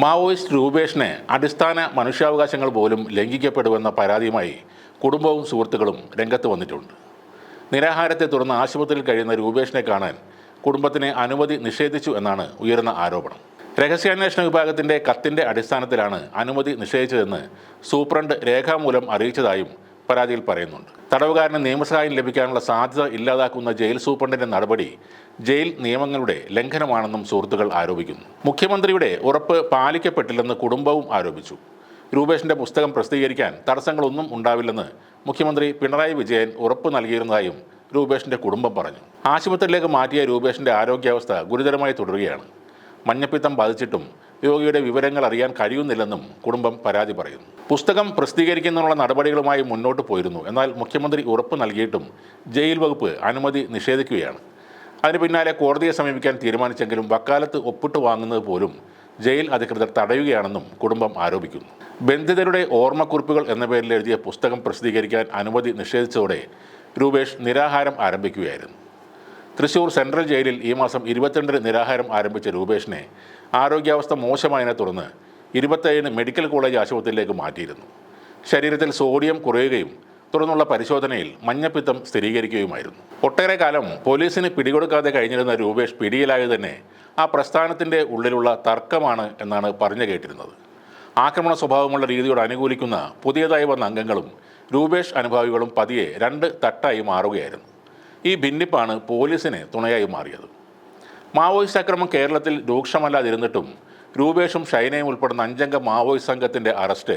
Maoist രൂപേഷിനെ അടിസ്ഥാന മനുഷ്യാവകാശങ്ങൾ പോലും ലംഘിക്കപ്പെടുമെന്ന പരാതിയുമായി കുടുംബവും സുഹൃത്തുക്കളും രംഗത്ത് വന്നിട്ടുണ്ട്. നിരാഹാരത്തെ തുടർന്ന് ആശുപത്രിയിൽ കഴിയുന്ന രൂപേഷിനെ കാണാൻ കുടുംബത്തിന് അനുമതി നിഷേധിച്ചു എന്നാണ് ഉയർന്ന ആരോപണം. രഹസ്യാന്വേഷണ വിഭാഗത്തിന്റെ കത്തിന്റെ അടിസ്ഥാനത്തിലാണ് അനുമതി നിഷേധിച്ചതെന്ന് സൂപ്രണ്ട് രേഖാമൂലം അറിയിച്ചതായും പരാതിയിൽ പറയുന്നുണ്ട്. തടവുകാരന് നിയമസഹായം ലഭിക്കാനുള്ള സാധ്യത ഇല്ലാതാക്കുന്ന ജയിൽ സൂപ്രണ്ടിന്റെ നടപടി ജയിൽ നിയമങ്ങളുടെ ലംഘനമാണെന്നും സുഹൃത്തുക്കൾ ആരോപിക്കുന്നു. മുഖ്യമന്ത്രിയുടെ ഉറപ്പ് പാലിക്കപ്പെട്ടില്ലെന്ന് കുടുംബവും ആരോപിച്ചു. രൂപേഷിന്റെ പുസ്തകം പ്രസിദ്ധീകരിക്കാൻ തടസ്സങ്ങളൊന്നും ഉണ്ടാവില്ലെന്ന് മുഖ്യമന്ത്രി പിണറായി വിജയൻ ഉറപ്പ് നൽകിയിരുന്നതായും രൂപേഷിന്റെ കുടുംബം പറഞ്ഞു. ആശുപത്രിയിലേക്ക് മാറ്റിയ രൂപേഷിന്റെ ആരോഗ്യാവസ്ഥ ഗുരുതരമായി തുടരുകയാണ്. മഞ്ഞപ്പിത്തം ബാധിച്ചിട്ടും രോഗിയുടെ വിവരങ്ങൾ അറിയാൻ കഴിയുന്നില്ലെന്നും കുടുംബം പരാതി പറയുന്നു. പുസ്തകം പ്രസിദ്ധീകരിക്കുന്നതിനുള്ള നടപടികളുമായി മുന്നോട്ട് പോയിരുന്നു. എന്നാൽ മുഖ്യമന്ത്രി ഉറപ്പ് നൽകിയിട്ടും ജയിൽ വകുപ്പ് അനുമതി നിഷേധിക്കുകയാണ്. അതിന് പിന്നാലെ കോടതിയെ സമീപിക്കാൻ തീരുമാനിച്ചെങ്കിലും വക്കാലത്ത് ഒപ്പിട്ട് വാങ്ങുന്നത് പോലും ജയിൽ അധികൃതർ തടയുകയാണെന്നും കുടുംബം ആരോപിക്കുന്നു. ബന്ധിതരുടെ ഓർമ്മക്കുറിപ്പുകൾ എന്ന പേരിൽ എഴുതിയ പുസ്തകം പ്രസിദ്ധീകരിക്കാൻ അനുമതി നിഷേധിച്ചതോടെ രൂപേഷ് നിരാഹാരം ആരംഭിക്കുകയായിരുന്നു. തൃശൂർ സെൻട്രൽ ജയിലിൽ ഈ മാസം ഇരുപത്തിരണ്ടിന് നിരാഹാരം ആരംഭിച്ച രൂപേഷിനെ ആരോഗ്യാവസ്ഥ മോശമായതിനെ തുടർന്ന് ഇരുപത്തേഴിന് മെഡിക്കൽ കോളേജ് ആശുപത്രിയിലേക്ക് മാറ്റിയിരുന്നു. ശരീരത്തിൽ സോഡിയം കുറയുകയും തുടർന്നുള്ള പരിശോധനയിൽ മഞ്ഞപ്പിത്തം സ്ഥിരീകരിക്കുകയുമായിരുന്നു. ഒട്ടേറെ കാലം പോലീസിന് പിടികൊടുക്കാതെ കഴിഞ്ഞിരുന്ന രൂപേഷ് പിടിയിലായത് തന്നെ ആ പ്രസ്ഥാനത്തിന്റെ ഉള്ളിലുള്ള തർക്കമാണ് എന്നാണ് പറഞ്ഞു കേട്ടിരുന്നത്. ആക്രമണ സ്വഭാവമുള്ള രീതിയോട് അനുകൂലിക്കുന്ന പുതിയതായി വന്ന അംഗങ്ങളും രൂപേഷ് അനുഭാവികളും പതിയെ രണ്ട് തട്ടായി മാറുകയായിരുന്നു. ഈ ഭിന്നിപ്പാണ് പോലീസിന് തുണയായി മാറിയത്. മാവോയിസ്റ്റ് അക്രമം കേരളത്തിൽ രൂക്ഷമല്ലാതിരുന്നിട്ടും രൂപേഷും ഷൈനയും ഉൾപ്പെടുന്ന അഞ്ചംഗ മാവോയിസ്റ്റ് സംഘത്തിന്റെ അറസ്റ്റ്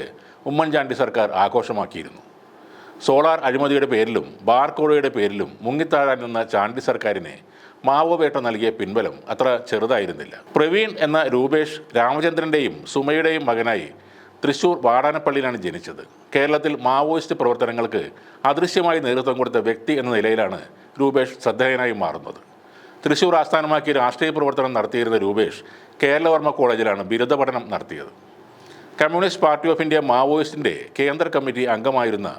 ഉമ്മൻചാണ്ടി സർക്കാർ ആഘോഷമാക്കിയിരുന്നു. സോളാർ അഴിമതിയുടെ പേരിലും ബാർക്കോഴയുടെ പേരിലും മുങ്ങിത്താഴാൻ നിന്ന ചാണ്ടി സർക്കാരിനെ മാവോവേട്ട നൽകിയ പിൻബലം അത്ര ചെറുതായിരുന്നില്ല. പ്രവീൺ എന്ന രൂപേഷ് രാമചന്ദ്രന്റെയും സുമയുടെയും മകനായി തൃശൂർ വാടാനപ്പള്ളിയിലാണ് ജനിച്ചത്. കേരളത്തിൽ മാവോയിസ്റ്റ് പ്രവർത്തനങ്ങൾക്ക് അദൃശ്യമായി നേതൃത്വം കൊടുത്ത വ്യക്തി എന്ന നിലയിലാണ് രൂപേഷ് ശ്രദ്ധേയനായി മാറുന്നത്. തൃശൂർ ആസ്ഥാനമാക്കി രാഷ്ട്രീയ പ്രവർത്തനം നടത്തിയിരുന്ന രൂപേഷ് കേരളവർമ്മ കോളേജിലാണ് ബിരുദ പഠനം നടത്തിയത്. കമ്മ്യൂണിസ്റ്റ് പാർട്ടി ഓഫ് ഇന്ത്യ മാവോയിസ്റ്റിന്റെ കേന്ദ്ര കമ്മിറ്റി അംഗമായിരുന്ന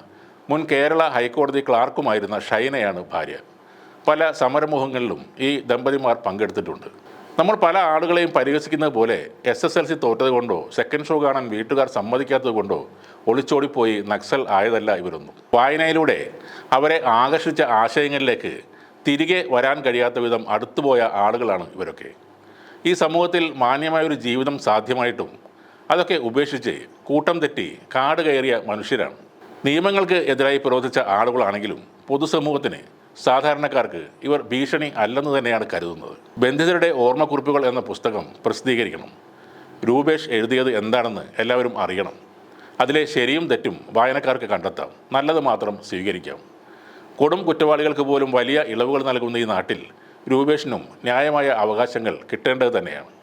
മുൻ കേരള ഹൈക്കോടതി ക്ലാർക്കുമായിരുന്ന ഷൈനയാണ് ഭാര്യ. പല സമരമുഖങ്ങളിലും ഈ ദമ്പതിമാർ പങ്കെടുത്തിട്ടുണ്ട്. നമ്മൾ പല ആളുകളെയും പരിഹസിക്കുന്നത് പോലെ എസ് എസ് എൽ സി തോറ്റത് കൊണ്ടോ സെക്കൻഡ് ഷോ കാണാൻ വീട്ടുകാർ സമ്മതിക്കാത്തത് കൊണ്ടോ ഒളിച്ചോടിപ്പോയി നക്സൽ ആയതല്ല ഇവരൊന്നും. വായനയിലൂടെ അവരെ ആകർഷിച്ച ആശയങ്ങളിലേക്ക് തിരികെ വരാൻ കഴിയാത്ത വിധം അടുത്തുപോയ ആളുകളാണ് ഇവരൊക്കെ. ഈ സമൂഹത്തിൽ മാന്യമായൊരു ജീവിതം സാധ്യമായിട്ടും അതൊക്കെ ഉപേക്ഷിച്ച് കൂട്ടം തെറ്റി കാട് കയറിയ മനുഷ്യരാണ്. നിയമങ്ങൾക്ക് എതിരായി പ്രവർത്തിച്ച ആളുകളാണെങ്കിലും പൊതുസമൂഹത്തിന് സാധാരണക്കാർക്ക് ഇവർ ഭീഷണി അല്ലെന്ന് തന്നെയാണ് കരുതുന്നത്. ബന്ധിതരുടെ ഓർമ്മക്കുറിപ്പുകൾ എന്ന പുസ്തകം പ്രസിദ്ധീകരിക്കണം. രൂപേഷ് എഴുതിയത് എന്താണെന്ന് എല്ലാവരും അറിയണം. അതിലെ ശരിയും തെറ്റും വായനക്കാർക്ക് കണ്ടെത്താം. നല്ലത് മാത്രം സ്വീകരിക്കാം. കൊടും കുറ്റവാളികൾക്ക് പോലും വലിയ ഇളവുകൾ നൽകുന്ന ഈ നാട്ടിൽ രൂപേഷിനും ന്യായമായ അവകാശങ്ങൾ കിട്ടേണ്ടത് തന്നെയാണ്.